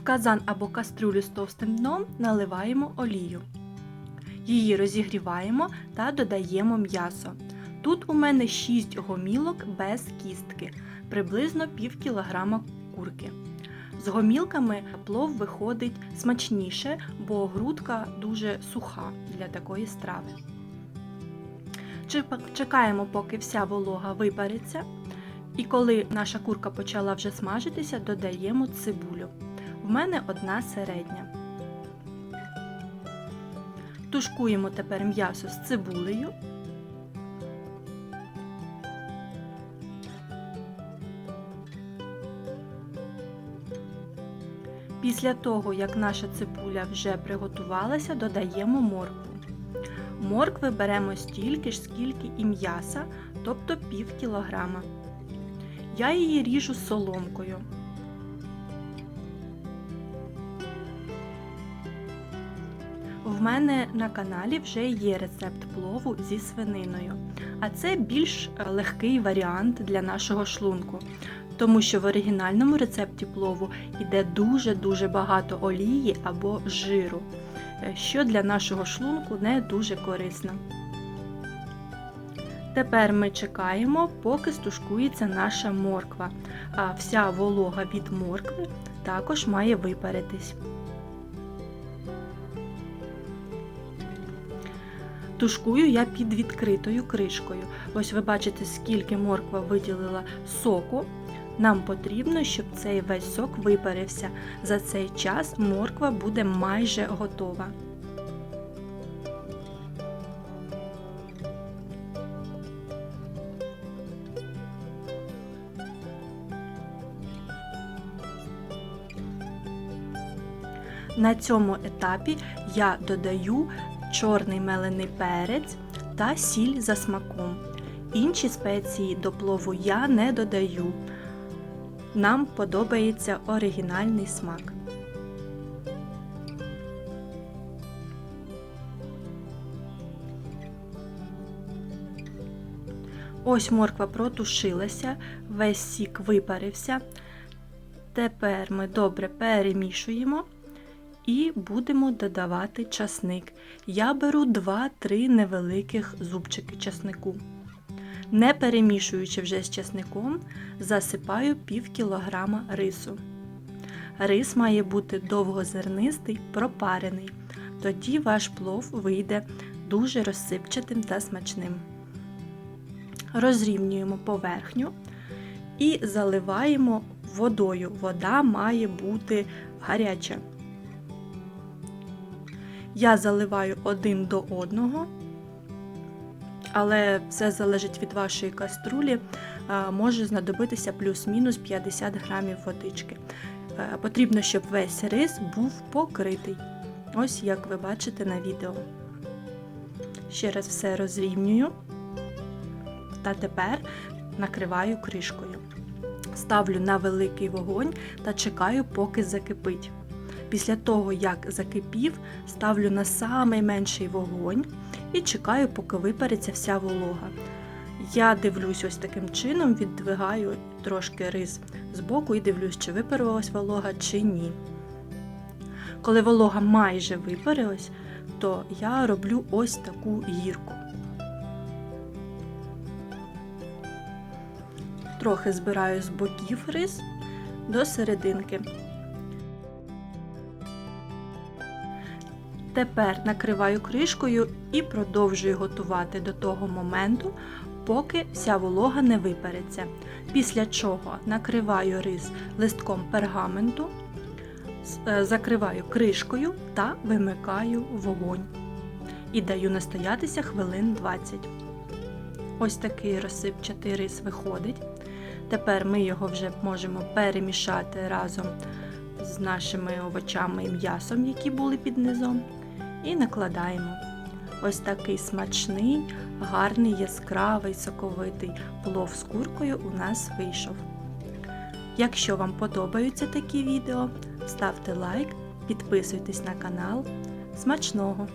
В казан або кастрюлю з товстим дном наливаємо олію. Її розігріваємо та додаємо м'ясо. Тут у мене 6 гомілок без кістки, приблизно пів кілограма курки. З гомілками плов виходить смачніше, бо грудка дуже суха для такої страви. Чекаємо, поки вся волога випариться. І коли наша курка почала вже смажитися, додаємо цибулю. В мене одна середня. Тушкуємо тепер м'ясо з цибулею. Після того, як наша цибуля вже приготувалася, додаємо моркву. Моркви беремо стільки ж, скільки і м'яса, тобто пів кілограма. Я її ріжу соломкою. В мене на каналі вже є рецепт плову зі свининою, а це більш легкий варіант для нашого шлунку, тому що в оригінальному рецепті плову йде дуже-дуже багато олії або жиру, е, що для нашого шлунку не дуже корисно. Тепер ми чекаємо, поки стушкується наша морква, а вся волога від моркви також має випаритись. Тушкую я під відкритою кришкою. Ось ви бачите, скільки морква виділила соку. Нам потрібно, щоб цей весь сок випарився. За цей час морква буде майже готова. На цьому етапі я додаю чорний мелений перець та сіль за смаком. Інші спеції до плову я не додаю. Нам подобається оригінальний смак. Ось морква протушилася, весь сік випарився. Тепер ми добре перемішуємо і будемо додавати часник. Я беру 2-3 невеликих зубчики часнику. Не перемішуючи вже з часником, засипаю пів кілограма рису. Рис має бути довгозернистий, пропарений. Тоді ваш плов вийде дуже розсипчатим та смачним. Розрівнюємо поверхню і заливаємо водою. Вода має бути гаряча. Я заливаю один до одного, але все залежить від вашої каструлі. Може знадобитися плюс-мінус 50 грамів водички. Потрібно, щоб весь рис був покритий. Ось як ви бачите на відео. Ще раз все розрівнюю. Та тепер накриваю кришкою. Ставлю на великий вогонь та чекаю, поки закипить. Після того, як закипів, ставлю на самий менший вогонь і чекаю, поки випариться вся волога. Я дивлюсь ось таким чином, віддвигаю трошки рис з боку і дивлюсь, чи випарилась волога, чи ні. Коли волога майже випарилась, то я роблю ось таку гірку. Трохи збираю з боків рис до серединки. Тепер накриваю кришкою і продовжую готувати до того моменту, поки вся волога не випариться. Після чого накриваю рис листком пергаменту, е, закриваю кришкою та вимикаю вогонь. І даю настоятися хвилин 20. Ось такий розсипчатий рис виходить. Тепер ми його вже можемо перемішати разом з нашими овочами і м'ясом, які були під низом. І накладаємо. Ось такий смачний, гарний, яскравий, соковитий плов з куркою у нас вийшов. Якщо вам подобаються такі відео, ставте лайк, підписуйтесь на канал. Смачного!